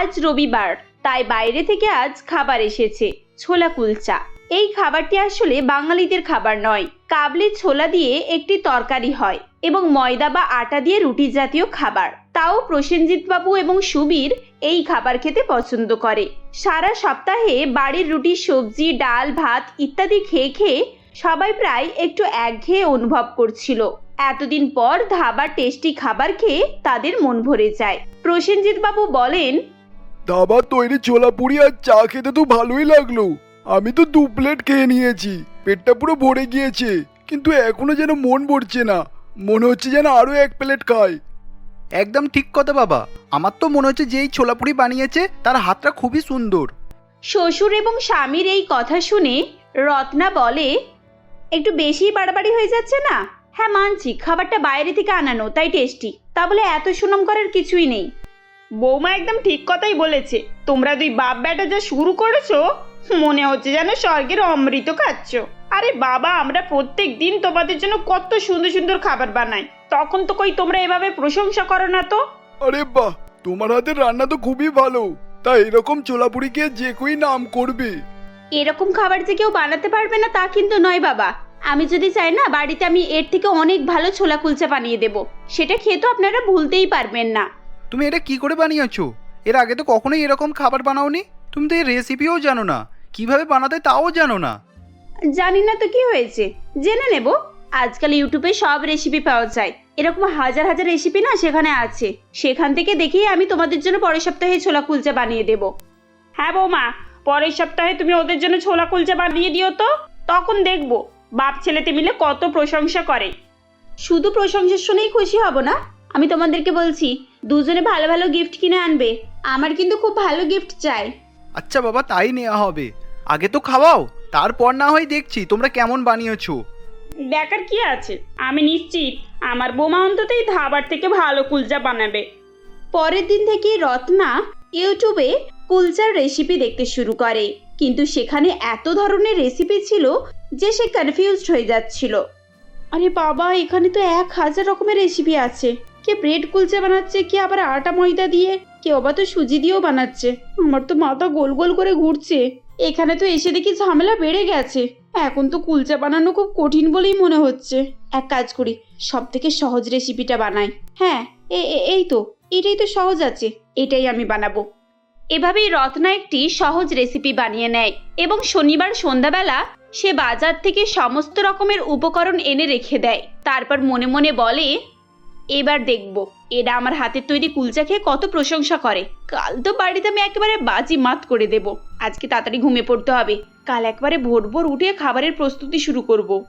আজ রবিবার, তাই বাইরে থেকে আজ খাবার এসেছে, ছোলা কুলচা। এই খাবারটি আসলে বাঙালিদের খাবার নয়, কাবলি ছোলা দিয়ে একটি তরকারি হয় এবং ময়দা বা আটা দিয়ে রুটি জাতীয় খাবার। তাও প্রসেনজিৎ বাবু এবং সুবীর এই খাবার খেতে পছন্দ করে। সারা সপ্তাহে বাড়ির রুটি, সবজি, ডাল, ভাত ইত্যাদি খেয়ে খেয়ে সবাই প্রায় একটু একঘেয়ে অনুভব করছিল। এতদিন পর ধাবার টেস্টি খাবার খেয়ে তাদের মন ভরে যায়। প্রসেনজিৎ বাবু বলেন দাবার তৈরি ছোলা পুরি আর চা খেতে তো ভালোই লাগল। আমি তো দু প্লেট খেয়ে নিয়েছি পেটটা পুরো ভরে গিয়েছে কিন্তু এখনও যেন মন ভরছে না। মনে হচ্ছে যেন আরও এক প্লেট খাই। একদম ঠিক কথা বাবা। আমার তো মনে হচ্ছে যেই ছোলাপুরি বানিয়েছে তার হাতটা খুবই সুন্দর। শ্বশুর এবং স্বামীর এই কথা শুনে রত্না বলে একটু বেশি বাড়াবাড়ি হয়ে যাচ্ছে না? হ্যাঁ মানছি খাবারটা বাইরে থেকে আনানো তাই টেস্টি তা বলে এত সুনাম করার কিছুই নেই। বৌমা একদম ঠিক কথাই বলেছে। তোমরা দুই বাপ বেটা যা শুরু করেছ মনে হচ্ছে যেন স্বর্গের অমৃত খাচ্ছ। আরে বাবা আমরা প্রত্যেক দিন তোমাদের জন্য কত সুন্দর সুন্দর খাবার বানাই। তখন তো কই তোমরা এভাবে প্রশংসা করো না তো। আরে বাহ তোমার হাতের রান্না তো খুবই ভালো। তা এরকম ছোলা পুরি খেয়ে যে কই নাম করবে। এরকম খাবার যে কেউ বানাতে পারবে না তা কিন্তু নয় বাবা। আমি যদি চাই না বাড়িতে আমি এর থেকে অনেক ভালো ছোলা কুলচা বানিয়ে দেব। সেটা খেয়ে তো আপনারা ভুলতেই পারবেন না। তুমি এটা কি করে বানিয়েছো? এর আগে তো কখনোই এরকম খাবার বানাওনি? তুমি তো এর রেসিপিও জানো না। কীভাবে বানাতে তাও জানো না। জানি না তো কি হয়েছে। জেনে নেব। আজকাল ইউটিউবে সব রেসিপি পাওয়া যায়। এরকম হাজার হাজার রেসিপি না সেখানে আছে। সেখান থেকে দেখেই আমি তোমাদের জন্য পরের সপ্তাহে ছোলা কুলচা বানিয়ে দেব। হ্যাঁ বৌমা, পরের সপ্তাহে তুমি ওদের জন্য ছোলা কুলচা বানিয়ে দিও তো। তখন দেখব। বাপ ছেলেতে মিলে কত প্রশংসা করে। শুধু প্রশংসা শুনেই খুশি হব না। আমি তোমাদেরকে বলছি দুজনে ভালো ভালো গিফট কিনে আনবে। আমার কিন্তু খুব ভালো গিফট চাই। আচ্ছা বাবা তাই নেওয়া হবে। আগে তো খাওয়াও তারপর না হয় দেখছি তোমরা কেমন বানিয়েছো। দেখার কি আছে? আমি নিশ্চিত আমার বৌমা অন্তত এই ধাবার থেকে ভালো কুলচা বানাবে। পরের দিন থেকে রত্না ইউটিউবে কুলচার রেসিপি দেখতে শুরু করে। কিন্তু সেখানে এত ধরনের রেসিপি ছিল যে সে কনফিউজড হয়ে যাচ্ছিল। আরে বাবা এখানে তো এক হাজার রকমের রেসিপি আছে। কে ব্রেড কুলচা বানাচ্ছে, কে আবার আটা ময়দা দিয়ে কেউ আবার তো সুজি দিয়েও বানাচ্ছে। আমার তো মাথা গোল গোল করে ঘুরছে। এখানে তো এসে দেখি ঝামেলা বেড়ে গেছে। এখন তো কুলচা বানানো খুব কঠিন বলেই মনে হচ্ছে। এক কাজ করি সব থেকে সহজ রেসিপিটা বানাই। হ্যাঁ এই তো, এটাই তো সহজ আছে, এটাই আমি বানাবো। এভাবেই রত্না একটি সহজ রেসিপি বানিয়ে নেয় এবং শনিবার সন্ধ্যাবেলা সে বাজার থেকে সমস্ত রকমের উপকরণ এনে রেখে দেয়। তারপর মনে মনে বলে এবার দেখব। এরা আমার হাতের তৈরি কুলচা খেয়ে কত প্রশংসা করে। কাল তো বাড়িতে আমি একেবারে বাজি মাত করে দেব। আজকে তাড়াতাড়ি ঘুমিয়ে পড়তে হবে। কাল একবারে ভোর ভোর উঠে খাবারের প্রস্তুতি শুরু করব।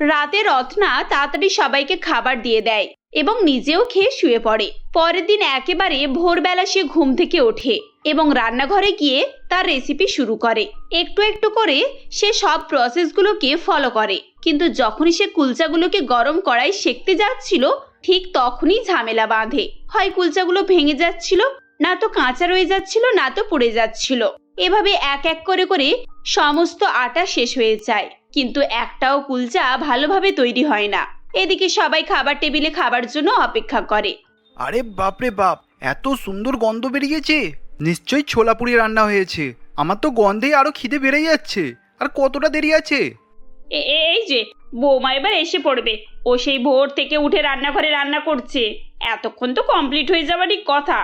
রাতে রত্না তাড়াতাড়ি সবাইকে খাবার দিয়ে দেয় এবং নিজেও খেয়ে শুয়ে পড়ে। পরের দিন একেবারে ভোরবেলা সে ঘুম থেকে ওঠে এবং রান্নাঘরে গিয়ে তার রেসিপি শুরু করে। একটু একটু করে সে সব প্রসেসগুলোকে ফলো করে। কিন্তু যখনই সে কুলচাগুলোকে গরম কড়াই সেকতে যাচ্ছিল ঠিক তখনই ঝামেলা বাঁধে। হয় কুলচাগুলো ভেঙে যাচ্ছিল না তো কাঁচা রয়ে যাচ্ছিল না তো পড়ে যাচ্ছিল। এভাবে এক এক করে করে সমস্ত আটা শেষ হয়ে যায়। কিন্তু একটাও কুলচা ভালোভাবে তৈরি হয় না। এদিকে সবাই খাবার টেবিলে খাবার জন্য অপেক্ষা করে। আরে বাপরে বাপ এত সুন্দর গন্ধ বেরিয়েছে। নিশ্চয়ই ছোলাপুরি রান্না হয়েছে। আমার তো গন্ধেই আরও খিদে বেড়ে যাচ্ছে। আর কতটা দেরি আছে? এই যে বৌমা এবার এসে পড়বে। ও সেই ভোর থেকে উঠে রান্নাঘরে রান্না করছে। এতক্ষণ তো কমপ্লিট হয়ে যাবারই কথা।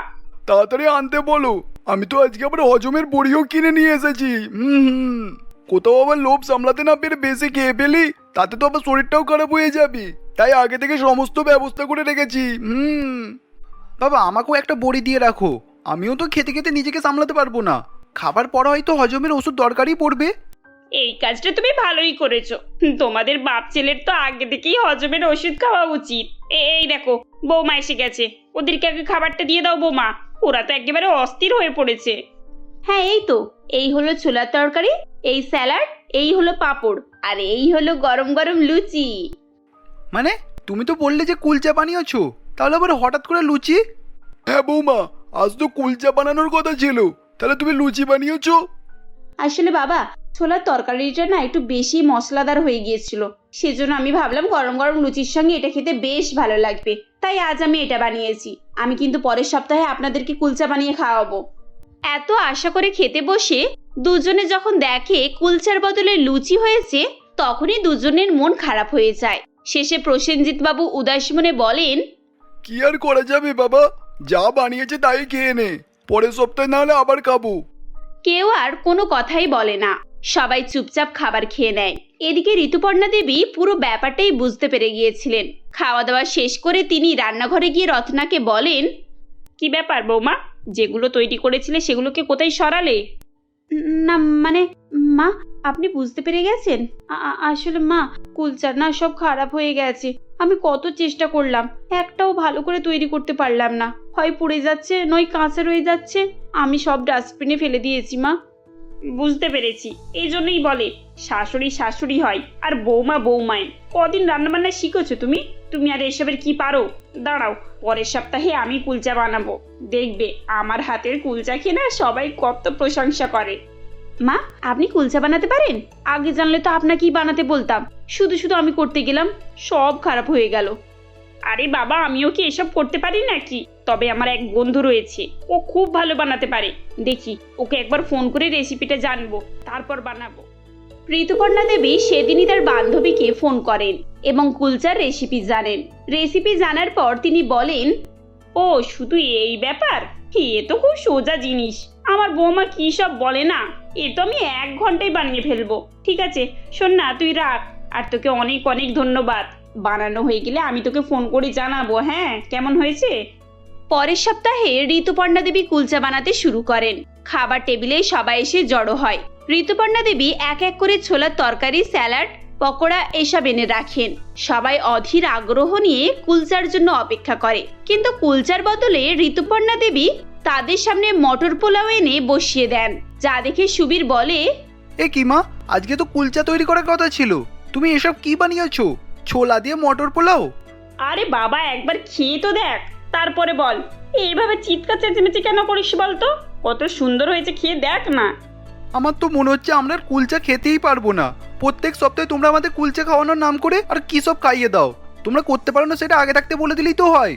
তাড়াতাড়ি আনতে বলো। আমি তো আজকে আবার হজমের বড়িও কিনে নিয়ে এসেছি। হুম হুম। কোথাও আবার লোভ সামলাতে না পেরে বেশি খেয়ে ফেলি তাতে তো আবার শরীরটাও খারাপ হয়ে যাবে। তাই আগে থেকে সমস্ত ব্যবস্থা করে রেখেছি। হুম। বাবা আমাকেও একটা বড়ি দিয়ে রাখো। আমিও তো খেতে খেতে নিজেকে সামলাতে পারব না। খাবার পর হয়তো হজমের ওষুধ দরকারই পড়বে। এই কাজটা তুমি ভালোই করেছ। তোমাদের বাপ ছেলের তো আগে থেকেই হজমের ওষুধ খাওয়া উচিত। এই দেখো বৌমা এসে গেছে। ওদেরকে আগে খাবারটা দিয়ে দাও বৌমা। ওরা তো একেবারে অস্থির হয়ে পড়েছে। হ্যাঁ এই তো। এই হলো ছোলার তরকারি এই স্যালাড এই হলো পাঁপড় আর এই হলো গরম গরম লুচি। মানে? তুমি তো বললে যে কুলচা বানিয়েছো। তাহলে আবার হঠাৎ করে লুচি? হ্যাঁ বৌমা আজ তো কুলচা বানানোর কথা ছিল। তাহলে তুমি লুচি বানিয়েছো? আসলে বাবা ছোলার তরকারিটা না একটু বেশি মশলাদার হয়ে গিয়েছিল। সেজন্য আমি ভাবলাম গরম গরম লুচির সঙ্গে এটা খেতে বেশ ভালো লাগবে। তাই আজ আমি এটা বানিয়েছি। আমি কিন্তু পরের সপ্তাহে আপনাদেরকে কুলচা বানিয়ে খাওয়াবো। এত আশা করে খেতে বসে দুজনে যখন দেখে কুলচার বদলে লুচি হয়েছে তখনই দুজনের মন খারাপ হয়ে যায়। শেষে প্রসেনজিৎ বাবু উদাস মনে বলেন কি আর করা যাবে বাবা? যা বানিয়েছে তাই খেয়ে নে। পরের সপ্তাহে না হলে আবার খাব। কেউ আর কোনো কথাই বলে না। সবাই চুপচাপ খাবার খেয়ে নেয়। এদিকে ঋতুপর্ণা দেবী পুরো ব্যাপারটাই বুঝতে পেরে গিয়েছিলেন। খাওয়া দাওয়া শেষ করে তিনি রান্নাঘরে গিয়ে রত্নাকে বলেন কি ব্যাপার বৌমা? যেগুলো তৈরি করেছিলে সেগুলোকে কোথায় সরালে? না মানে মা আপনি বুঝতে পেরে গেছেন? আসলে মা কুলচার না সব খারাপ হয়ে গেছে। আমি কত চেষ্টা করলাম একটাও ভালো করে তৈরি করতে পারলাম না। হয় পুড়ে যাচ্ছে নয় কাঁচা রয়ে যাচ্ছে। আমি সব ডাস্টবিনে ফেলে দিয়েছি মা। বুঝতে পেরেছি। এই জন্যই বলে, শাশুড়ি শাশুড়ি হয় আর বৌমা বৌমায়। কদিন রান্নাবান্না শিখেছো তুমি? তুমি আর এসবের কি পারো? দাঁড়াও, পরের সপ্তাহে আমি কুলচা বানাবো। দেখবে, আমার হাতের কুলচা খেয়ে না সবাই কত প্রশংসা করে। মা, আপনি কুলচা বানাতে পারেন? আগে জানলে তো আপনাকেই বানাতে বলতাম। শুধু শুধু আমি করতে গেলাম, সব খারাপ হয়ে গেল। আরে বাবা, আমিও কি এসব করতে পারি নাকি? তবে আমার এক বন্ধু রয়েছে। ও খুব ভালো বানাতে পারে। দেখি, ওকে একবার ফোন করে রেসিপিটা জানব, তারপর বানাবো। ঋতুপর্ণা দেবী সেদিনই তার বান্ধবীকে ফোন করেন এবং কুলচার রেসিপি জানেন। রেসিপি জানার পর তিনি বলেন, ও, শুধু এই ব্যাপার? এ তো খুব সোজা জিনিস। আমার বৌমা কি সব বলে না? এ তো আমি এক ঘন্টায় বানিয়ে ফেলব। ঠিক আছে, শোন না, তুই রাখ। আর তোকে অনেক অনেক ধন্যবাদ। বানানো হয়ে গেলে আমি তোকে ফোন করে জানাব হ্যাঁ? কেমন হয়েছে? পরের সপ্তাহে ঋতুপর্ণা দেবী কুলচা বানাতে শুরু করেন। খাবার টেবিলে সবাই এসে জড়ো হয়। ঋতুপর্ণা দেবী এক এক করে ছোলার তরকারি স্যালাড পকোড়া এসব এনে রাখেন। সবাই অধীর আগ্রহ নিয়ে কুলচার জন্য অপেক্ষা করে। কিন্তু কুলচার বদলে ঋতুপর্ণা দেবী তাদের সামনে মটর পোলাও এনে বসিয়ে দেন যা দেখে সুবীর বলে এ কি মা আজকে তো কুলচা তৈরি করার কথা ছিল। তুমি এসব কি বানিয়েছো? ছোলা দিয়ে মটর পোলাও? আরে বাবা একবার খেয়ে তো দেখ। তারপরে বল এইভাবে চিৎকার চেঁচেমেচি কেন করিস বলতো? কত সুন্দর হয়েছে খেয়ে দেখ না। আমার তো মনে হচ্ছে আমরা আর কুলচা খেতেই পারব না। প্রত্যেক সপ্তাহে তোমরা আমাদের কুলচা খাওয়ানোর নাম করে আর কি সব খাইয়ে দাও। তোমরা করতে পারো না সেটা আগে থাকতে বলে দিলেই তো হয়।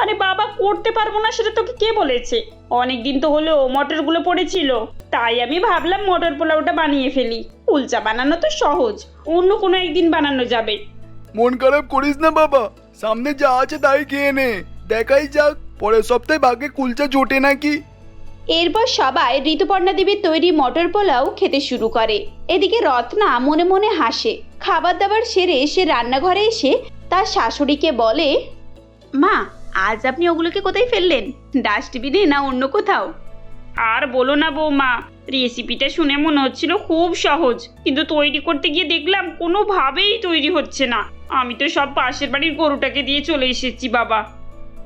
আরে বাবা করতে পারব না সেটা তোকে কে বলেছে? অনেক দিন তো হলো মটরগুলো পড়েছিল। তাই আমি ভাবলাম মটর পোলাওটা বানিয়ে ফেলি। কুলচা বানানো তো সহজ অন্য কোনো একদিন বানানো যাবে। মন খারাপ করিস না বাবা সামনে যা আছে তাই খেয়ে নে। দেখাই যাক পরের সপ্তাহে ভাগ্যে কুলচা জোটে নাকি? এরপর সবাই ঋতুপর্ণা দেবীর তৈরি মটর পোলাও খেতে শুরু করে। এদিকে রত্না মনে মনে হাসে। খাবার দাবার সেরে সে রান্নাঘরে এসে তার শাশুড়িকে বলে মা আজ আপনি ওগুলোকে কোথায় ফেললেন? ডাস্টবিনে না অন্য কোথাও? আর বলো না বৌমা রেসিপিটা শুনে মনে হচ্ছিল খুব সহজ কিন্তু তৈরি করতে গিয়ে দেখলাম কোনোভাবেই তৈরি হচ্ছে না। আমি তো সব পাশের বাড়ির গরুটাকে দিয়ে চলে এসেছি বাবা।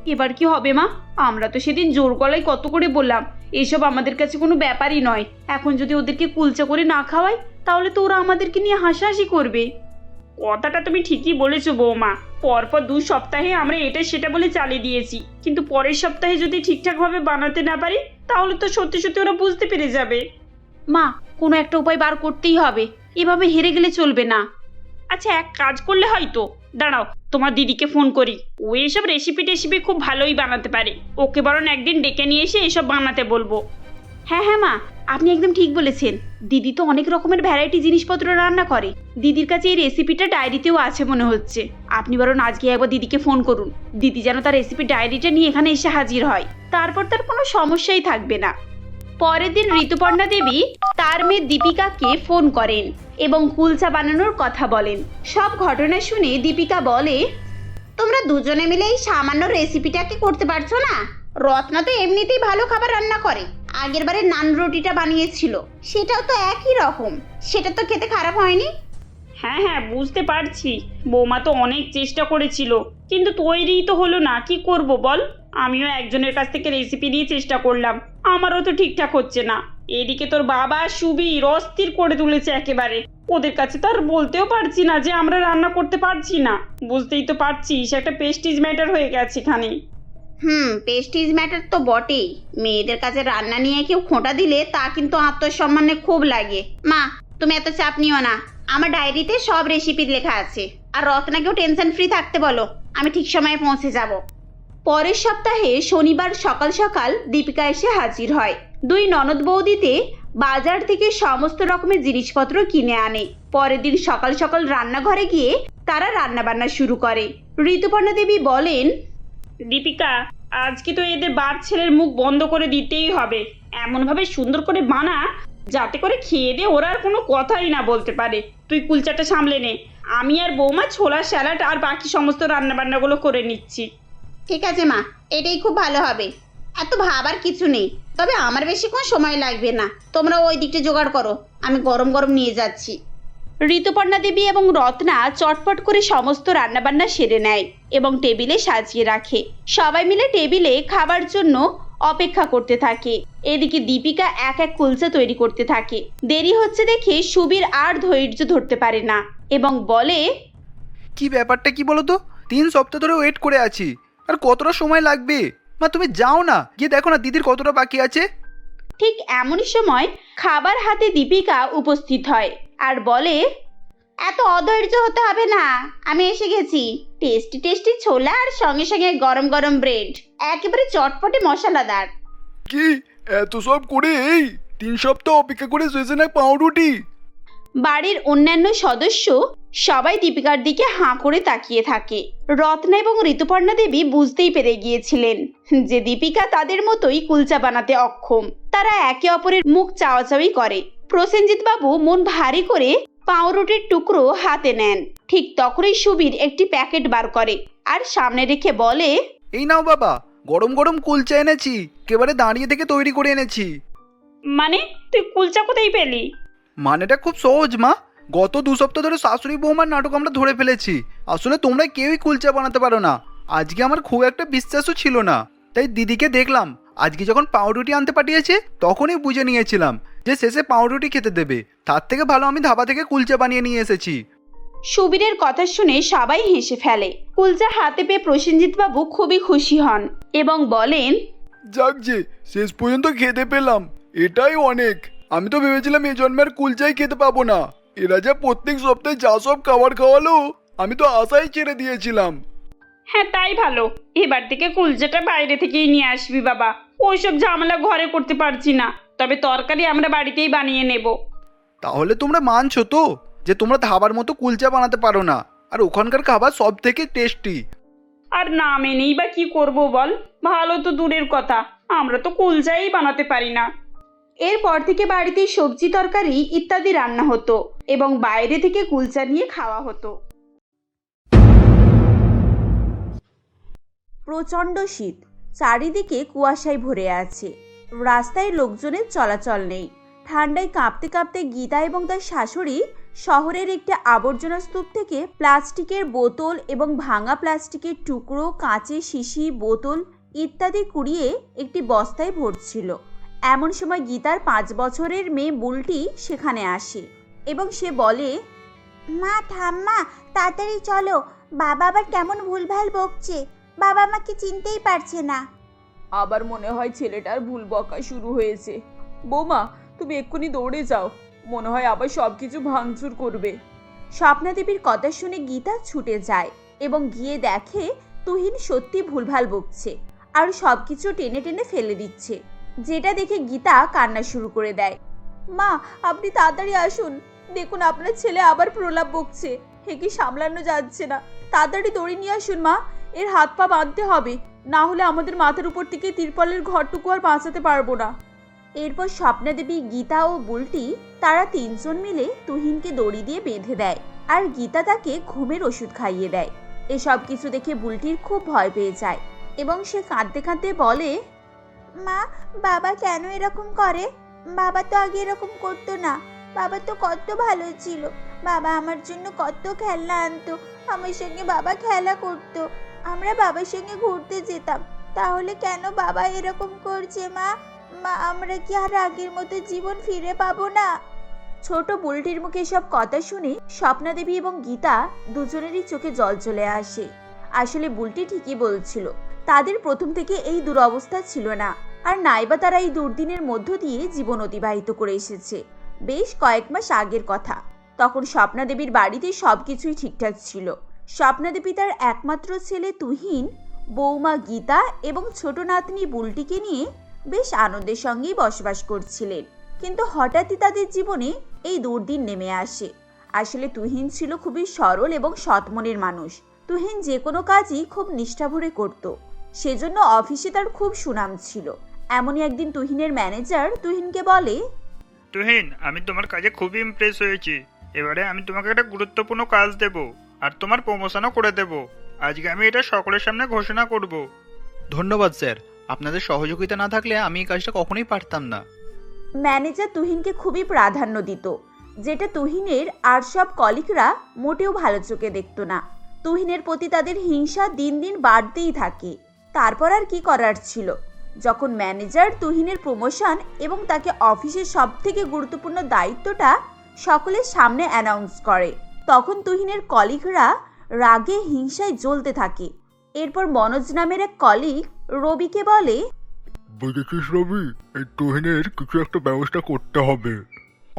এবার কি হবে মা? আমরা তো সেদিন জোর গলায় কত করে বললাম এসব আমাদের কাছে কোনো ব্যাপারই নয়। এখন যদি ওদেরকে কুলচা করে না খাওয়াই তাহলে তো ওরা আমাদেরকে নিয়ে হাসাহাসি করবে। কথাটা তুমি ঠিকই বলেছ বৌমা। পরপর দু সপ্তাহে আমরা এটা সেটা বলে চালিয়ে দিয়েছি। কিন্তু পরের সপ্তাহে যদি ঠিকঠাকভাবে বানাতে না পারি তাহলে তো সত্যি সত্যি ওরা বুঝতে পেরে যাবে। মা কোনো একটা উপায় বার করতেই হবে। এভাবে হেরে গেলে চলবে না। আচ্ছা এক কাজ করলে হয়তো দাঁড়াও, তোমার দিদিকে ফোন করি। ও এসব রেসিপি টেসিপি খুব ভালোই বানাতে পারে। ওকে বরং একদিন ডেকে নিয়ে এসে এসব বানাতে বলব। হ্যাঁ হ্যাঁ মা, আপনি একদম ঠিক বলেছেন। দিদি তো অনেক রকমের ভ্যারাইটি জিনিসপত্র রান্না করে। দিদির কাছে এই রেসিপিটা ডায়েরিতেও আছে মনে হচ্ছে। আপনি বরং আজকে একবার দিদিকে ফোন করুন। দিদি যেন তার রেসিপি ডায়েরিটা নিয়ে এখানে এসে হাজির হয়। তারপর তার কোনো সমস্যাই থাকবে না। পরের দিন ঋতুপর্ণা দেবী তার মেয়ে দীপিকাকে ফোন করেন এবং কুলচা বানানোর কথা বলেন। সব ঘটনা শুনে দীপিকা বলে তোমরা দুজনে মিলে এই সামান্য রেসিপিটাকে করতে পারছ না? রত্না তো এমনিতেই ভালো খাবার রান্না করে। আগের বারে নান রুটিটা বানিয়েছিল। সেটাও তো একই রকম। সেটা তো খেতে খারাপ হয়নি? হ্যাঁ হ্যাঁ বুঝতে পারছি। বৌমা তো অনেক চেষ্টা করেছিল। কিন্তু তৈরিই তো হলো না। কি করব বল? আমিও একজনের কাছ থেকে রেসিপি নিয়ে চেষ্টা করলাম। আমারও তো ঠিকঠাক হচ্ছে না। এদিকে তোর বাবা সুবীর অস্থির করে তুলেছে একেবারে। ওদের কাছে তো আর বলতেও পারছি না যে আমরা রান্না করতে পারছি না। বুঝতেই তো পারছিস, একটা পেস্টিজ ম্যাটার হয়ে গেছে এখানে। হুম পেস্টিজ ম্যাটার তো বটেই। মেয়েদের কাছে রান্না নিয়ে কেউ খোঁটা দিলে তা কিন্তু আত্মসম্মানে খুব লাগে। মা, তুমি এত চাপ নিও না। আমার ডায়েরিতে সব রেসিপি লেখা আছে। আর রত্নাকেও টেনশন ফ্রি থাকতে বলো। আমি ঠিক সময়ে পৌঁছে যাব। পরের সপ্তাহে শনিবার সকাল সকাল দীপিকা এসে হাজির হয়। দুই ননদ বৌদিতে বাজার থেকে সমস্ত রকমের জিনিসপত্র কিনে আনে। পরের দিন সকাল সকাল রান্নাঘরে গিয়ে তারা রান্নাবান্না শুরু করে। ঋতুপর্ণা দেবী বলেন, দীপিকা, আজকে তো এদের বার ছেলের মুখ বন্ধ করে দিতেই হবে। এমনভাবে সুন্দর করে বানা, যাতে করে খেয়ে দে ওরা আর কোনো কথাই না বলতে পারে। তুই কুলচাটা সামলে নে। আমি আর বৌমা ছোলা স্যালাড আর বাকি সমস্ত রান্নাবান্নাগুলো করে নিচ্ছি। ঠিক আছে মা। এটাই খুব ভালো হবে। এত ভাবার কিছু নেই। তবে আমার বেশিক্ষণ সময় লাগবে না। তোমরা ওই দিকটা জোগাড় করো। আমি গরম গরম নিয়ে যাচ্ছি। ঋতুপর্ণা দেবী এবং রত্না চটপট করে সমস্ত রান্নাবান্না সেরে নেয় এবং টেবিলে সাজিয়ে রাখে। সবাই মিলে টেবিলে খাবার জন্য অপেক্ষা করতে থাকে। এদিকে দীপিকা এক এক কুলচা তৈরি করতে থাকে। দেরি হচ্ছে দেখে সুবীর আর ধৈর্য ধরতে পারে না এবং বলে কি ব্যাপারটা কি বলো তো? তিন সপ্তাহ ধরে ওয়েট করে আছি। আর কতটা সময় লাগবে? মা তুমি যাও না। গিয়ে দেখো না দিদির কতটা বাকি আছে। ঠিক এমনই সময় খাবার হাতে দীপিকা উপস্থিত হয় আর বলে এত অধৈর্য হতে হবে না আমি এসে গেছি। টেস্টি টেস্টি ছোলা আর সঙ্গে সঙ্গে গরম গরম ব্রেড। একেবারে চটপটে মশলাদার। কি? এত সব করে এই তিন সপ্তাহ অপেক্ষা করে শেষে না পাউরুটি? বাড়ির অন্যান্য সদস্য সবাই দীপিকার দিকে হাঁ করে তাকিয়ে থাকে। রত্না এবং ঋতুপর্ণা দেবী বুঝতেই পেরে গিয়েছিলেন যে দীপিকা তাদের মতোই কুলচা বানাতে অক্ষম। তারা একে অপরের মুখ চাওয়াচাওয়ি করে। প্রসেনজিৎ বাবু মন ভারী করে পাউরুটির টুকরো হাতে নেন। ঠিক তখনই সুবীর একটি প্যাকেট বার করে আর সামনে রেখে বলে এই নাও বাবা গরম গরম কুলচা এনেছি। একেবারে দাঁড়িয়ে থেকে তৈরি করে এনেছি। মানে তুই কুলচা কোথায় পেলি? মানেটা খুব সহজ মা। গত দু সপ্তাহ ধরে শাশুড়ি বৌমার নাটক আমরা ধরে ফেলেছি। আসলে তোমরা কেউই কুলচা বানাতে পারো না। আজকে আমার খুব একটা বিশ্বাসও ছিল না। তাই দিদিকে দেখলাম। আজকে যখন পাউরুটি আনতে পাঠিয়েছে তখনই বুঝে নিয়েছিলাম যে শেষে পাউরুটি খেতে দেবে। তার থেকে ভালো আমি ধাবা থেকে কুলচা বানিয়ে নিয়ে এসেছি। সুবীরের কথা শুনে সবাই হেসে ফেলে। কুলচা হাতে পেয়ে প্রসেনজিৎ বাবু খুবই খুশি হন এবং বলেন যাক যে শেষ পর্যন্ত খেতে পেলাম। এটাই অনেক। আমি তো ভেবেছিলাম এই জন্মে আর কুলচাই খেতে পাবো না। এরা যা প্রত্যেক সপ্তাহে যা সব খাবার খাওয়ালো আমি তো আশাই ছেড়ে দিয়েছিলাম। হ্যাঁ তাই ভালো। এবার থেকে কুলচাটা বাইরে থেকেই নিয়ে আসবি বাবা। ওইসব ঝামেলা ঘরে করতে পারছি না। তবে তরকারি আমরা বাড়িতেই বানিয়ে নেব। তাহলে তোমরা মানছো তো যে তোমরা ধাবার মতো কুলচা বানাতে পারো না আর ওখানকার খাবার সব থেকে টেস্টি। আর না মেনেই বা কি করব বল? ভালো তো দূরের কথা। আমরা তো কুলচাই বানাতে পারি না। এরপর থেকে বাড়িতে সবজি তরকারি ইত্যাদি রান্না হতো এবং বাইরে থেকে কুলচা নিয়ে খাওয়া হতো। প্রচণ্ড শীত। চারিদিকে কুয়াশায় ভরে আছে। রাস্তায় লোকজনের চলাচল নেই। ঠান্ডায় কাঁপতে কাঁপতে গীতা এবং তার শাশুড়ি শহরের একটি আবর্জনা স্তূপ থেকে প্লাস্টিকের বোতল এবং ভাঙা প্লাস্টিকের টুকরো কাঁচে শিশি, বোতল ইত্যাদি কুড়িয়ে একটি বস্তায় ভরছিল। এমন সময় গীতার পাঁচ বছরের মেয়ে বুলটি সেখানে আসে এবং সে বলে মা ঠাম্মা তাড়াতাড়ি চলো। বাবা আবার কেমন ভুলভাল বকছে। বাবা আমাকে চিনতেই পারছে না। আবার মনে হয় ছেলেটার ভুল বকা শুরু হয়েছে। বৌমা তুমি এক্ষুনি দৌড়ে যাও। মনে হয় আবার সব কিছু ভাঙচুর করবে। স্বপ্না দেবীর কথা শুনে গীতা ছুটে যায় এবং গিয়ে দেখে তুহিন সত্যি ভুলভাল বকছে আর সব কিছু টেনে টেনে ফেলে দিচ্ছে। যেটা দেখে গীতা কান্না শুরু করে দেয়। মা, আপনি তাড়াতাড়ি আসুন। দেখুন, আপনার ছেলে আবার প্রলাপ বকছে। হেকে সামলানো যাচ্ছে না। তাড়াতাড়ি দড়ি নিয়ে আসুন, মা। এর হাত পা বাঁধতে হবে। না হলে আমাদের মাথার উপর থেকে তিরপলের ঘরটুকু আর বাঁচাতে পারব না। এরপর স্বপ্না দেবী গীতা ও বুলটি তারা তিনজন মিলে তুহিনকে দড়ি দিয়ে বেঁধে দেয় আর গীতা তাকে ঘুমের ওষুধ খাইয়ে দেয়। এসব কিছু দেখে বুলটির খুব ভয় পেয়ে যায় এবং সে কাঁদতে কাঁদতে বলে মা, বাবা কেন এরকম করে? বাবা তো আগে এরকম করতো না। বাবা তো কত ভালো ছিল। বাবা আমার জন্য কত খেলনা আনতো। আমার সঙ্গে বাবা খেলা করতো। আমরা বাবার সঙ্গে ঘুরতে যেতাম। তাহলে কেন বাবা এরকম করছে মা? মা, আমরা কি আর আগের মতো জীবন ফিরে পাবো না? ছোট বুলটির মুখে সব কথা শুনে স্বপ্না দেবী এবং গীতা দুজনেরই চোখে জল চলে আসে। আসলে বুলটি ঠিকই বলছিল। তাদের প্রথম থেকে এই দুরবস্থা ছিল না, আর নাইবা তারা এই দুর্দিনের মধ্য দিয়ে জীবন অতিবাহিত করে এসেছে। বেশ কয়েক মাস আগের কথা। তখন স্বপ্না দেবীর বাড়িতে সব কিছুই ঠিকঠাক ছিল। স্বপ্না দেবী তার একমাত্র ছেলে তুহিন, বৌমা গীতা এবং ছোট নাতনি বুলটিকে নিয়ে বেশ আনন্দের সঙ্গেই বসবাস করছিলেন। কিন্তু হঠাৎই তাদের জীবনে এই দুর্দিন নেমে আসে। আসলে তুহিন ছিল খুবই সরল এবং সৎ মনের মানুষ। তুহিন যে কোনো কাজই খুব নিষ্ঠাভরে করত। সেজন্য অফিসে তার খুব সুনাম ছিল। এমনই একদিন তুহিনের ম্যানেজার তুহিনকে বলে তুহিন আমি তোমার কাজে খুবই ইমপ্রেস হয়েছি। এবারে আমি তোমাকে একটা গুরুত্বপূর্ণ কাজ দেব আর তোমার প্রমোশনও করে দেব। আজকে আমি এটা সকলের সামনে ঘোষণা করব। ধন্যবাদ স্যার। আপনাদের সহযোগিতা না থাকলে আমি এই কাজটা কখনোই পারতাম না। ম্যানেজার তুহিনকে খুবই প্রাধান্য দিত যেটা তুহিনের আর সব কলিগরা মোটেও ভালো চোখে দেখত না। তুহিনের প্রতি তাদের হিংসা দিন দিন বাড়তেই থাকে। তারপর আর কি করার ছিল? যখন ম্যানেজার তুহিনের প্রমোশন এবং তাকে অফিসের সব থেকে গুরুত্বপূর্ণ দায়িত্বটা সকলের সামনে অ্যানাউন্স করে, তখন তুহিনের কলিগরা রাগে, হিংসায় জ্বলতে থাকে। এরপর মনোজ নামের এক কলিগ রবিকে বলে, বুঝেছিস রবি, এই তুহিনের কিছু একটা ব্যবস্থা করতে হবে।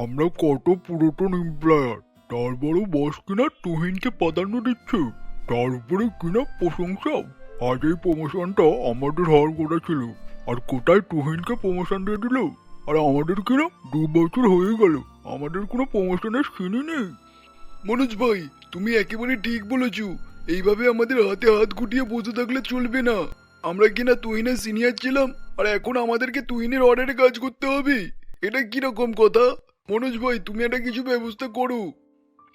আমরা কত পুরাতন এমপ্লয়ার তার বড় বস কিনা তুহিনকে প্রাধান্য দিচ্ছে। তার উপরে কিনা প্রশংসা আজ এই প্রমোশনটা আমাদের হওয়ার কথা ছিল আর কোথায় তুহিনকে প্রমোশন দিয়ে দিল। আর আমাদের কিনা দু বছর হয়ে গেল। আমাদের কোনো প্রমোশনের সিনই নেই। মনোজ ভাই, তুমি একেবারে ঠিক বলেছ। এইভাবে আমাদের হাতে হাত গুটিয়ে বসে থাকলে চলবে না। আমরা কিনা তুহিনের সিনিয়র ছিলাম? আর এখন আমাদেরকে তুহিনের অর্ডারে কাজ করতে হবে? এটা কীরকম কথা? মনোজ ভাই, তুমি একটা কিছু ব্যবস্থা করো।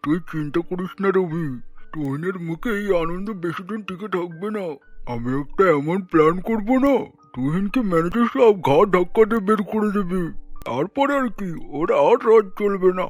তুই চিন্তা করিস না রবি। তুহিনের মুখে এই আনন্দ বেশি দিন টিকে থাকবে না। আমি একটা এমন প্ল্যান করব না, তুহিনকে ম্যানেজার সব ঘাট ধাক্কা দিয়ে বের করে দেবে। তারপরে আর কি, ওরা আর রাত চলবে না।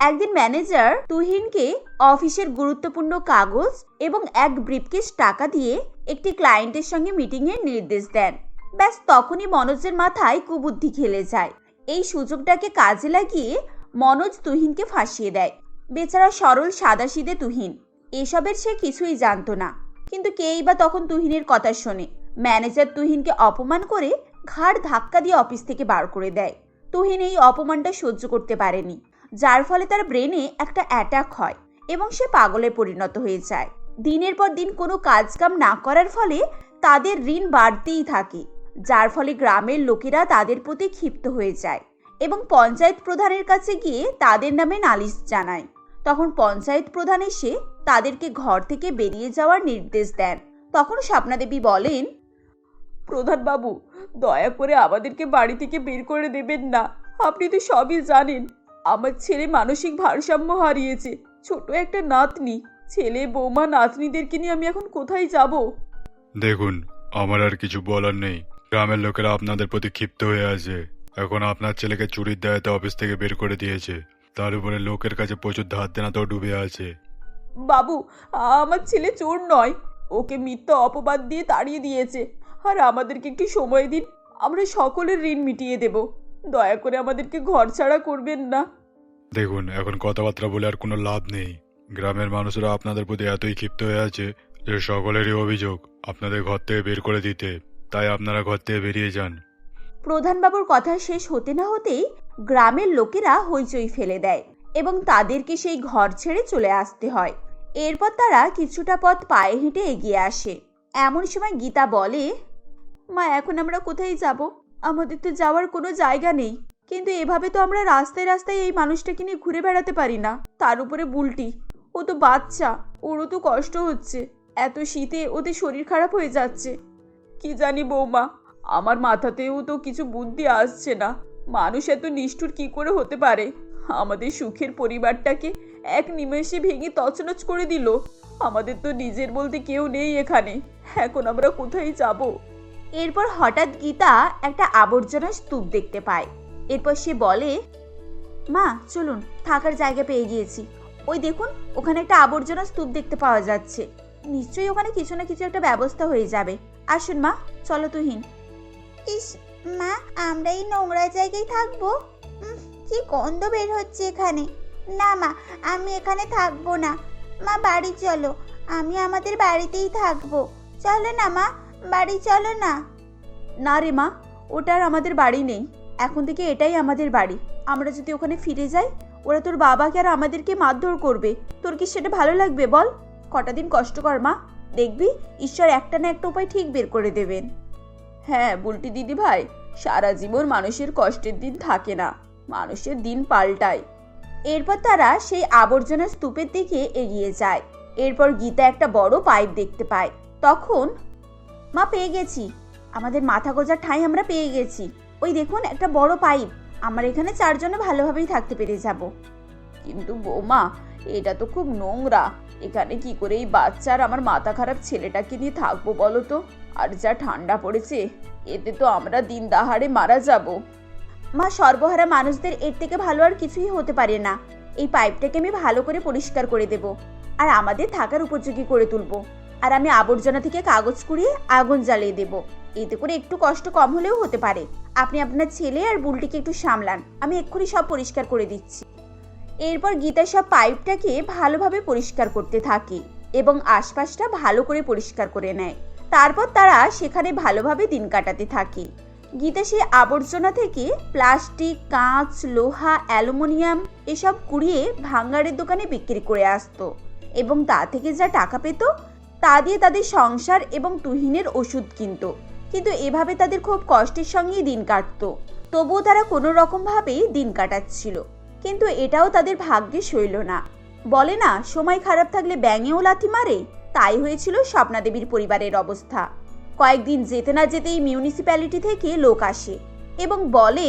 একদিন ম্যানেজার তুহিনকে অফিসের গুরুত্বপূর্ণ কাগজ এবং এক ব্রিফকেস টাকা দিয়ে একটি ক্লায়েন্টের সঙ্গে মিটিংয়ের নির্দেশ দেন। ব্যাস, তখনই মনোজের মাথায় কুবুদ্ধি খেলে যায়। এই সুযোগটাকে কাজে লাগিয়ে মনোজ তুহিনকে ফাঁসিয়ে দেয়। বেচারা সরল সাদাসিদে তুহিন। এসবের সে কিছুই জানতো না। কিন্তু কেই বা তখন তুহিনের কথা শোনে। ম্যানেজার তুহিনকে অপমান করে ঘাড় ধাক্কা দিয়ে অফিস থেকে বার করে দেয়। তুহিন এই অপমানটা সহ্য করতে পারেনি, যার ফলে তার ব্রেনে একটা অ্যাটাক হয় এবং সে পাগলে পরিণত হয়ে যায়। দিনের পর দিন কোনো কাজকাম না করার ফলে তাদের ঋণ বাড়তেই থাকে, যার ফলে গ্রামের লোকেরা তাদের প্রতি ক্ষিপ্ত হয়ে যায় এবং পঞ্চায়েত প্রধানের কাছে গিয়ে তাদের নামে নালিশ জানায়। তখন পঞ্চায়েত প্রধান এসে তাদেরকে ঘর থেকে বেরিয়ে যাওয়ার নির্দেশ দেন। তখন স্বপ্নাদেবী বলেন প্রধানবাবু দয়া করে আমাদেরকে বাড়ি থেকে বের করে দেবেন না। আপনি তো সবই জানেন আমার ছেলে মানসিক ভারসাম্য হারিয়েছে। ছোট একটা নাতনি ছেলে বৌমা নাতনিদেরকে নিয়ে আমি এখন কোথায় যাব? দেখুন আমার আর কিছু বলার নেই। গ্রামের লোকেরা আপনাদের প্রতি ক্ষিপ্ত হয়ে আছে। এখন আপনার ছেলেকে চুরির দায়িত্বে অফিস থেকে বের করে দিয়েছে। তার উপরে লোকের কাছে প্রচুর ধার দেনাতেও ডুবে আছে। বাবু আমার ছেলে চোর নয়। ওকে মিথ্যা অপবাদ দিয়ে তাড়িয়ে দিয়েছে। আর আমাদেরকে একটু সময় দিন আমরা সকলের ঋণ মিটিয়ে দেব। দয়া করে আমাদেরকে ঘর ছাড়া করবেন না। দেখুন এখন কথাবার্তা বলে আর কোনো লাভ নেই। গ্রামের মানুষরা আপনাদের প্রতি এতই ক্ষিপ্ত হয়ে আছে যে সকলেরই অভিযোগ আপনাদের ঘর থেকে বের করে দিতে। তাই আপনারা ঘর থেকে বেরিয়ে যান। প্রধানবাবুর কথা শেষ হতে না হতেই গ্রামের লোকেরা হইচই ফেলে দেয় এবং তাদেরকে সেই ঘর ছেড়ে চলে আসতে হয়। এরপর তারা কিছুটা পথ পায়ে হেঁটে এগিয়ে আসে। এমন সময় গীতা বলে, মা, এখন আমরা কোথায় যাব? আমাদের তো যাওয়ার কোনো জায়গা নেই। কিন্তু এভাবে তো আমরা রাস্তায় রাস্তায় এই মানুষটাকে নিয়ে ঘুরে বেড়াতে পারি না। তার উপরে বুলটি। ও তো বাচ্চা। ওরও তো কষ্ট হচ্ছে। এত শীতে ওদের শরীর খারাপ হয়ে যাচ্ছে। কি জানি বৌমা আমার মাথাতেও তো কিছু বুদ্ধি আসছে না। মানুষ এত নিষ্ঠুর কি করে হতে পারে? আমাদের সুখের পরিবারটাকে এক নিমেষে ভেঙে তছনছ করে দিল। আমাদের তো নিজের বলতে কেউ নেই এখানে। এখন আমরা কোথায় যাব? এরপর হঠাৎ গীতা একটা আবর্জনা স্তূপ দেখতে পায়। এরপর সে বলে, মা, চলুন, থাকার জায়গা পেয়ে গিয়েছি। ওই দেখুন, ওখানে একটা আবর্জনা স্তূপ দেখতে পাওয়া যাচ্ছে। নিশ্চয়ই ওখানে কিছু না কিছু একটা ব্যবস্থা হয়ে যাবে। আসুন মা, চলো তুহিন। ইস, মা, আমরা এই নোংরা জায়গায় থাকব? কি গন্ধ বের হচ্ছে এখানে। না, মা, আমি এখানে থাকব না। মা, বাড়ি চলো। আমি আমাদের বাড়িতেই থাকব। চলো না, মা, বাড়ি চলো না। না রে মা, ওটা আর আমাদের বাড়ি নেই। এখন থেকে এটাই আমাদের বাড়ি। আমরা যদি ওখানে ফিরে যাই, ওরা তোর বাবাকে আর আমাদেরকে মারধর করবে। তোর কি সেটা ভালো লাগবে বল? কটা দিন কষ্ট কর মা। দেখবি, ঈশ্বর একটা না একটা উপায় ঠিক বের করে দেবেন। হ্যাঁ বুলটি দিদি ভাই, সারা জীবন মানুষের কষ্টের দিন থাকে না, মানুষের দিন পাল্টায়। এরপর তারা সেই আবর্জনা স্তূপের দিকে এগিয়ে যায়। এরপর গীতা একটা বড় পাইপ দেখতে পায়। তখন, মা, পেয়ে গেছি। আমাদের মাথা গোজার ঠাঁই আমরা পেয়ে গেছি। ওই দেখুন, একটা বড় পাইপ। আমার এখানে চারজনে ভালোভাবেই থাকতে পেরে যাব। কিন্তু বৌমা, এটা তো খুব নোংরা। এখানে কি করে এই বাচ্চার আমার মাথা খারাপ ছেলেটাকে নিয়ে থাকব বলো তো? আর যা ঠান্ডা পড়েছে, এতে তো আমরা দিন দাহারে মারা যাব। মা, সর্বহারা মানুষদের এর থেকে ভালো আর কিছুই হতে পারে না। এই পাইপটাকে আমি ভালো করে পরিষ্কার করে দেব আর আমাদের থাকার উপযোগী করে তুলব। আর আমি আবর্জনা থেকে কাগজ কুড়িয়ে আগুন জ্বালিয়ে দেব। এতে করে একটু কষ্ট কম হলেও হতে পারে। আপনি আপনার ছেলে আর বুলটিকে একটু সামলান। আমি এক্ষুনি সব পরিষ্কার করে দিচ্ছি। এরপর গীতা সব পাইপটাকে ভালোভাবে পরিষ্কার করতে থাকে এবং আশপাশটা ভালো করে পরিষ্কার করে নেয়। তারপর তারা সেখানে ভালোভাবে দিন কাটাতে থাকে। গীতা সে আবর্জনা থেকে প্লাস্টিক, কাঁচ, লোহা, অ্যালুমিনিয়াম এসব কুড়িয়ে ভাঙ্গারের দোকানে বিক্রি করে আসতো এবং তা থেকে যা টাকা পেত, তা দিয়ে তাদের সংসার এবং তুহিনের ওষুধ কিনত। কিন্তু এভাবে তাদের খুব কষ্টের সঙ্গেই দিন কাটতো। তবুও তারা কোনো রকমভাবেই দিন কাটাচ্ছিল। কিন্তু এটাও তাদের ভাগ্যে সইল না। বলে না, সময় খারাপ থাকলে ব্যাঙেও লাথি মারে? তাই হয়েছিল স্বপ্নাদেবীর পরিবারের অবস্থা। কয়েকদিন যেতে না যেতেই মিউনিসিপ্যালিটি থেকে লোক আসে এবং বলে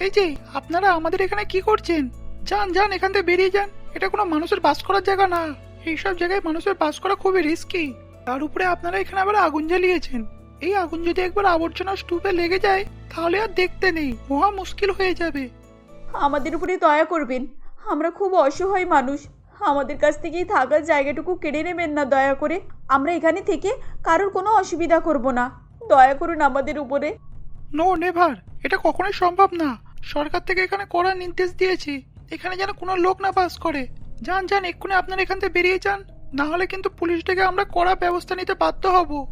এই যে আপনারা আমাদের এখানে কি করছেন? যান যান এখান থেকে বেরিয়ে যান। এটা কোনো মানুষের বাস করার জায়গা না। এইসব জায়গায় মানুষের বাস করা খুবই রিস্কি তার উপরে আপনারা এখানে আবার আগুন জ্বালিয়েছেন। এই আগুন যদি একবার আবর্জনা স্তূপে লেগে যায় তাহলে আর দেখতে নেই। মহা মুশকিল হয়ে যাবে। আমাদের উপরে দয়া করবেন। আমরা খুব অসহায় মানুষ। আমাদের কাছ থেকে এই থাকার জায়গাটুকু কেড়ে নেবেন না দয়া করে। আমরা এখানে থেকে কারোর কোনো অসুবিধা করব না। দয়া করুন আমাদের উপরে। নো নেভার এটা কখনোই সম্ভব না। সরকার থেকে এখানে কড়া নির্দেশ দিয়েছি। এখানে যেন কোনো লোক না বাস করে। যান যান এক্ষুনি আপনারা এখান থেকে বেরিয়ে যান। না হলে কিন্তু পুলিশ থেকে আমরা কড়া ব্যবস্থা নিতে বাধ্য হব।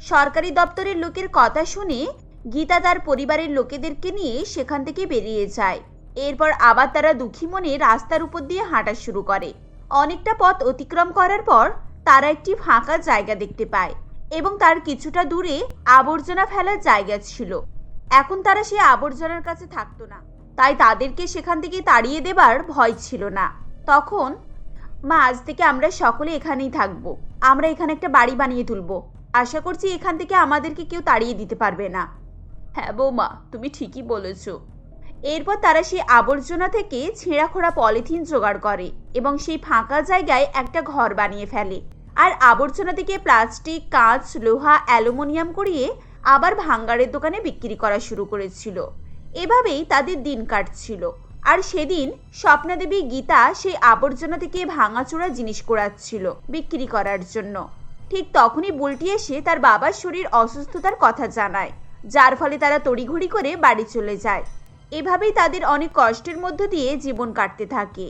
সরকারি দপ্তরের লোকের কথা শুনে গীতা তার পরিবারের লোকেদেরকে নিয়ে সেখান থেকে বেরিয়ে যায়। এরপর আবার তারা দুঃখী মনে রাস্তার উপর দিয়ে হাঁটা শুরু করে। অনেকটা পথ অতিক্রম করার পর তারা একটি ফাঁকা জায়গা দেখতে পায় এবং তার কিছুটা দূরে আবর্জনা ফেলার জায়গা ছিল। এখন তারা সেই আবর্জনার কাছে থাকতো না, তাই তাদেরকে সেখান থেকে তাড়িয়ে দেবার ভয় ছিল না। তখন, মা, আজ থেকে আমরা সকলে এখানেই থাকব। আমরা এখানে একটা বাড়ি বানিয়ে তুলবো। আশা করছি এখান থেকে আমাদেরকে কেউ তাড়িয়ে দিতে পারবে না। হ্যাঁ বৌমা, তুমি ঠিকই বলেছ। এরপর তারা সেই আবর্জনা থেকে ছেঁড়া খোড়া পলিথিন জোগাড় করে এবং সেই ফাঁকা জায়গায় একটা ঘর বানিয়ে ফেলে। আর আবর্জনা থেকে প্লাস্টিক, কাঁচ, লোহা, অ্যালুমিনিয়াম করিয়ে আবার ভাঙ্গারের দোকানে বিক্রি করা শুরু করেছিল। এভাবেই তাদের দিন কাটছিল। আর সেদিন স্বপ্নাদেবী গীতা সেই আবর্জনা থেকে ভাঙাচোরা জিনিস কুড়াচ্ছিল বিক্রি করার জন্য। ঠিক তখনই বুলটি এসে তার বাবার শরীর অসুস্থতার কথা জানায়, যার ফলে তারা তড়িঘড়ি করে বাড়ি চলে যায়। এভাবেই তাদের অনেক কষ্টের মধ্য দিয়ে জীবন কাটতে থাকে।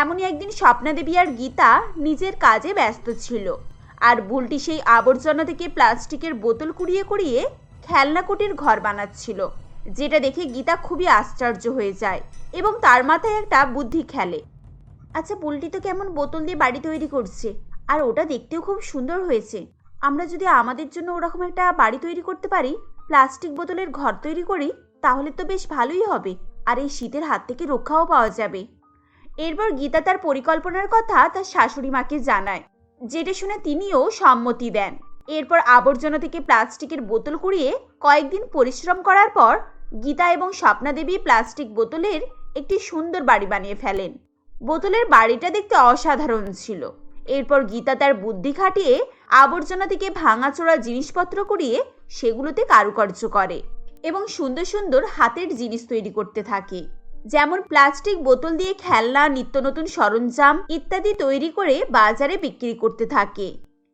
এমনই একদিন স্বপ্না দেবী আর গীতা নিজের কাজে ব্যস্ত ছিল। আর বুলটি সেই আবর্জনা থেকে প্লাস্টিকের বোতল কুড়িয়ে কুড়িয়ে খেলনাকুটির ঘর বানাচ্ছিল, যেটা দেখে গীতা খুবই আশ্চর্য হয়ে যায় এবং তার মাথায় একটা বুদ্ধি খেলে। আচ্ছা বুলটি তো কেমন বোতল দিয়ে বাড়ি তৈরি করছে, আর ওটা দেখতেও খুব সুন্দর হয়েছে। আমরা যদি আমাদের জন্য ওরকম একটা বাড়ি তৈরি করতে পারি, প্লাস্টিক বোতলের ঘর তৈরি করি তাহলে তো বেশ ভালোই হবে। আর এই শীতের হাত থেকে রক্ষাও পাওয়া যাবে। এরপর গীতা তার পরিকল্পনার কথা তার শাশুড়ি মাকে জানায়। যেটা শুনে তিনিও সম্মতি দেন। এরপর আবর্জনা থেকে প্লাস্টিকের বোতল কুড়িয়ে কয়েকদিন পরিশ্রম করার পর গীতা এবং স্বপ্নাদেবী প্লাস্টিক বোতলের একটি সুন্দর বাড়ি বানিয়ে ফেলেন। বোতলের বাড়িটা দেখতে অসাধারণ ছিল। এরপর গীতা তার বুদ্ধি খাটিয়ে আবর্জনা থেকে ভাঙাচোরা জিনিসপত্র কুড়িয়ে সেগুলোতে কারুকার্য করে। এবং সুন্দর সুন্দর হাতের জিনিস তৈরি করতে থাকে। যেমন প্লাস্টিক বোতল দিয়ে খেলনা, নিত্য নতুন সরঞ্জাম ইত্যাদি তৈরি করে বাজারে বিক্রি করতে থাকে।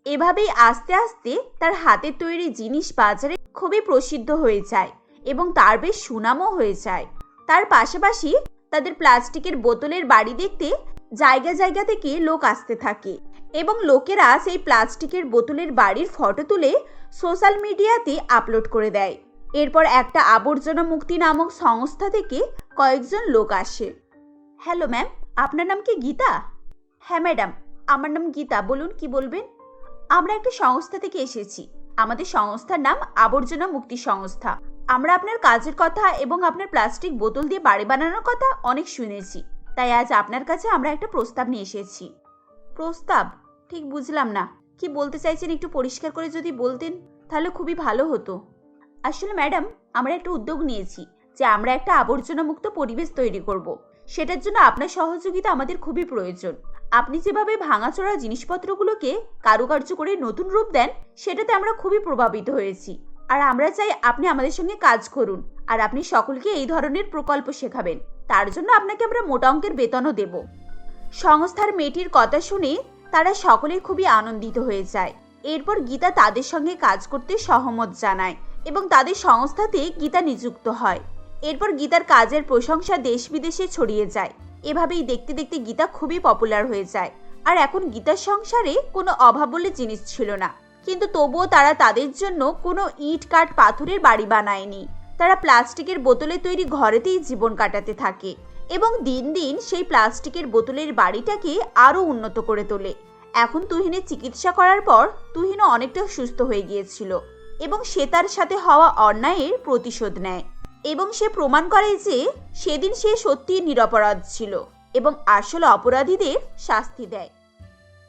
এভাবেই আস্তে আস্তে তার হাতের তৈরি জিনিস বাজারে খুবই প্রসিদ্ধ হয়ে যায় এবং তার বেশ সুনামও হয়ে যায়। তার পাশাপাশি তাদের প্লাস্টিকের বোতলের বাড়ি দেখতে জায়গা জায়গা থেকে লোক আসতে থাকে এবং লোকেরা সেই প্লাস্টিকের বোতলের বাড়ির ফটো তুলে সোশ্যাল মিডিয়াতে আপলোড করে দেয়। এরপর একটা আবর্জনা মুক্তি নামক সংস্থা থেকে কয়েকজন লোক আসে। হ্যালো ম্যাম, আপনার নাম কি গীতা? হ্যাঁ ম্যাডাম, আমার নাম গীতা, বলুন কি বলবেন? আমরা একটা সংস্থা থেকে এসেছি। আমাদের সংস্থার নাম আবর্জনা মুক্তি সংস্থা। আমরা আপনার কাজের কথা এবং আপনার প্লাস্টিক বোতল দিয়ে বাড়ি বানানোর কথা অনেক শুনেছি। তাই আজ আপনার কাছে আমরা একটা প্রস্তাব নিয়ে এসেছি। প্রস্তাব? ঠিক বুঝলাম না। কি বলতে চাইছেন একটু পরিষ্কার করে যদি বলতেন, তাহলে খুবই ভালো হতো। আসলে ম্যাডাম, আমরা একটা উদ্যোগ নিয়েছি যে আমরা একটা আবর্জনা মুক্ত পরিবেশ তৈরি করব। সেটার জন্য আপনার সহযোগিতা আমাদের খুবই প্রয়োজন। আপনি যেভাবে ভাঙাচোরা জিনিসপত্রগুলোকে কারুকার্য করে নতুন রূপ দেন, সেটাতে আমরা খুবই প্রভাবিত হয়েছি। আর আমরা চাই আপনি আমাদের সঙ্গে কাজ করুন আর আপনি সকলকে এই ধরনের প্রকল্প শেখাবেন। তার জন্য আপনাকে আমরা মোটা অঙ্কের বেতনও দেব। সংস্থার মেয়েটির কথা শুনে তারা সকলেই খুবই আনন্দিত হয়ে যায়। এরপর গীতা তাদের সঙ্গে কাজ করতে সহমত জানায়। এবং তাদের সংস্থাতে গীতা নিযুক্ত হয়। এরপর গীতার কাজের প্রশংসা দেশ বিদেশে ছড়িয়ে যায়। এভাবেই দেখতে দেখতে গীতা খুবই পপুলার হয়ে যায়। আর এখন গীতার সংসারে কোনো অভাব বলে জিনিস ছিল না। কিন্তু তবুও তারা তাদের জন্য কোনো ইট, কাঠ, পাথরের বাড়ি বানায়নি। তারা প্লাস্টিকের বোতলে তৈরি ঘরেতেই জীবন কাটাতে থাকে এবং দিন দিন সেই প্লাস্টিকের বোতলের বাড়িটাকে আরও উন্নত করে তোলে। এখন তুহিনের চিকিৎসা করার পর তুহিনও অনেকটা সুস্থ হয়ে গিয়েছিল। এবং সে তার সাথে হওয়া অন্যায়ের প্রতিশোধ নেয়। এবং সে প্রমাণ করে যে সেদিন সে সত্যিই নিরপরাধ ছিল এবং আসল অপরাধীদের শাস্তি দেয়।